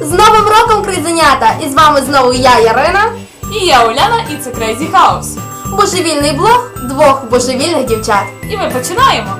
З Новим роком, кризенята! І з вами знову я, Ярина, І я Уляна, і це Crazy House. божевільний блог двох божевільних дівчат. І ми починаємо.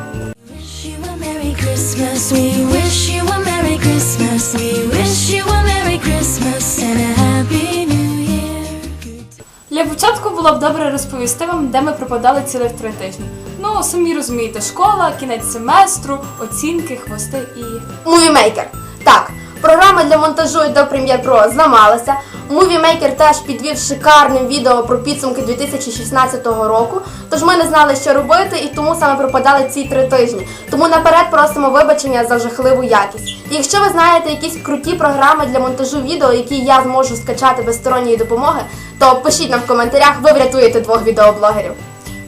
Для початку було б добре розповісти вам, де ми пропадали цілих три тижні. Ну, самі розумієте, школа, кінець семестру, оцінки, хвости і. Мувімейкер. Так, програма для монтажу до прем'єр Pro зламалася. Мувімейкер теж підвів шикарним відео про підсумки 2016 року. Тож ми не знали, що робити, і тому саме пропадали ці три тижні. Тому наперед просимо вибачення за жахливу якість. Якщо ви знаєте якісь круті програми для монтажу відео, які я зможу скачати без сторонньої допомоги, то пишіть нам в коментарях, ви врятуєте двох відеоблогерів.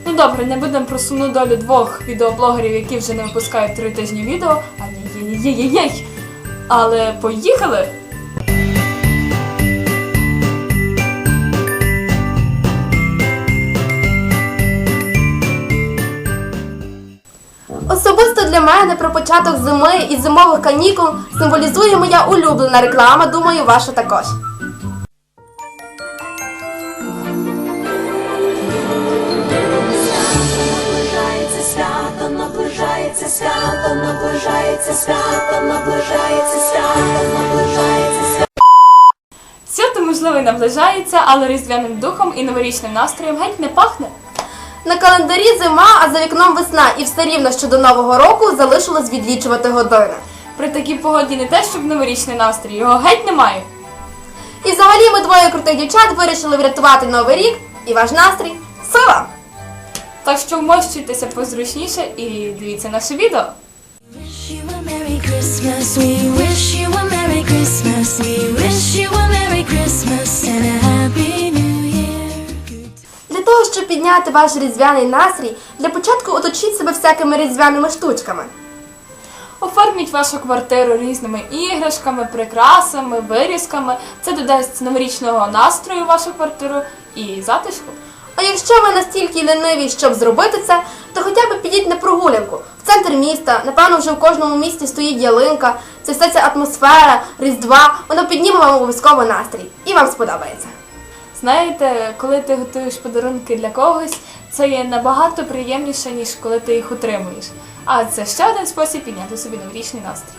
Ну добре, не будемо про сумну долю двох відеоблогерів, які вже не випускають три тижні відео. Ай-яй-яй-яй-яй. Але поїхали! Особисто для мене про початок зими і зимових канікул символізує моя улюблена реклама. Думаю, ваша також. Свято, наближається свято, наближається свято, наближається свято, наближається свято. Свято, можливо, і наближається, але різдвяним духом і новорічним настроєм геть не пахне. На календарі зима, а за вікном весна, і все рівно що до нового року залишилось відлічувати години. При такій погоді не те, щоб новорічний настрій, його геть немає. І взагалі ми двоє крутих дівчат вирішили врятувати новий рік і ваш настрій. Сила! Так що вмощуйтеся позручніше і дивіться наше відео. Для того, щоб підняти ваш різдвяний настрій, для початку оточіть себе всякими різдвяними штучками. Оформіть вашу квартиру різними іграшками, прикрасами, вирізками. Це додасть новорічного настрою в вашу квартиру і затишку. А якщо ви настільки ліниві, щоб зробити це, то хоча б підіть на прогулянку в центр міста. Напевно, вже в кожному місті стоїть ялинка. Це вся ця атмосфера, різдва, воно підніме вам обов'язково настрій. І вам сподобається. Знаєте, коли ти готуєш подарунки для когось, це є набагато приємніше, ніж коли ти їх отримуєш. А це ще один спосіб підняти собі новорічний настрій.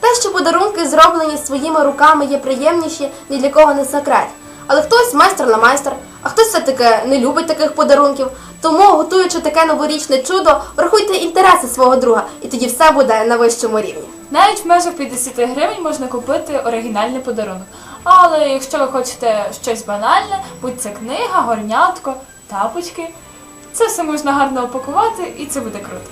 Те, що подарунки зроблені своїми руками є приємніші, ні для кого не секрет. Але хтось майстер на майстер, а хтось все-таки не любить таких подарунків. Тому, готуючи таке новорічне чудо, врахуйте інтереси свого друга, і тоді все буде на вищому рівні. Навіть в межах 50 гривень можна купити оригінальний подарунок. Але якщо ви хочете щось банальне, будь це книга, горнятко, тапочки, це все можна гарно опакувати і це буде круто.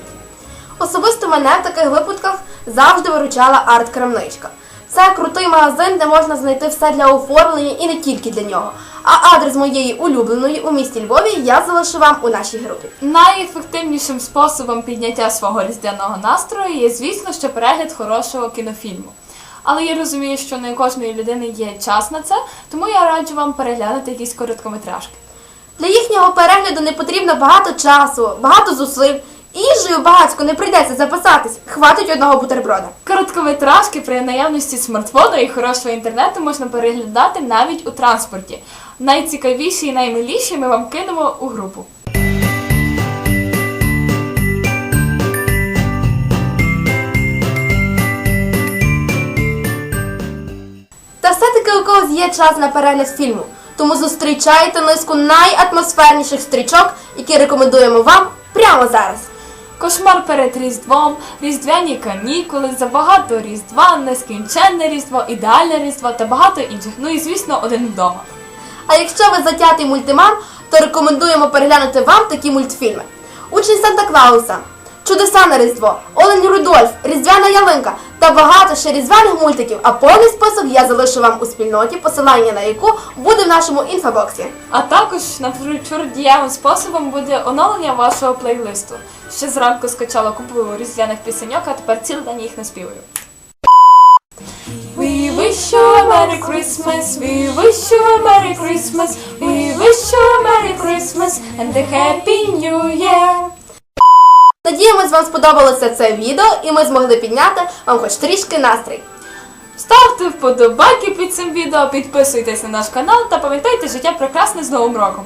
Особисто мене в таких випадках завжди виручала арт-крамничка. Це крутий магазин, де можна знайти все для оформлення і не тільки для нього. А адрес моєї улюбленої у місті Львові я залишу вам у нашій групі. Найефективнішим способом підняття свого різдвяного настрою є, звісно, що перегляд хорошого кінофільму. Але я розумію, що не кожної людини є час на це, тому я раджу вам переглянути якісь короткометражки. Для їхнього перегляду не потрібно багато часу, багато зусиль. Їжею багатько не прийдеться записатись. Хватить одного бутерброда. Короткометражки при наявності смартфону і хорошого інтернету можна переглядати навіть у транспорті. Найцікавіші і наймиліші ми вам кинемо у групу. Та все-таки у когось є час на перегляд фільму. Тому зустрічайте низку найатмосферніших стрічок, які рекомендуємо вам прямо зараз. Кошмар перед Різдвом, різдвяні канікули, забагато Різдва, нескінченне Різдво, ідеальне Різдво та багато інших. Ну і звісно, один вдома. А якщо ви затятий мультиман, то рекомендуємо переглянути вам такі мультфільми: Учень Санта Клауса, Чудеса на Різдво, Олень Рудольф, Різдвяна ялинка та багато ще різдвяних мультиків. А повний список я залишу вам у спільноті, посилання на яку буде в нашому інфобоксі. А також напрочур дієвим способом буде оновлення вашого плейлисту. Ще зранку скачала купу різдвяних пісеньок, а тепер цілий день їх наспівую. We wish you a Merry Christmas, we wish you a Merry Christmas, we wish you a Merry Christmas and a Happy New Year. Надіємось, вам сподобалося це відео і ми змогли підняти вам хоч трішки настрій. Ставте вподобайки під цим відео, підписуйтесь на наш канал та пам'ятайте життя прекрасне з Новим роком.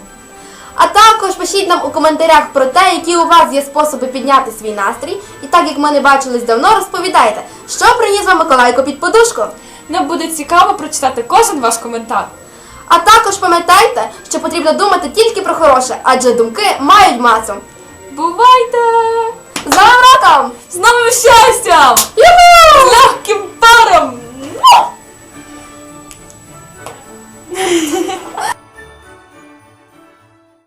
А також пишіть нам у коментарях про те, які у вас є способи підняти свій настрій. І так як ми не бачились давно, розповідайте, що приніс вам Миколайко під подушку. Нам буде цікаво прочитати кожен ваш коментар. А також пам'ятайте, що потрібно думати тільки про хороше, адже думки мають масу. Бувайте! З Новим роком!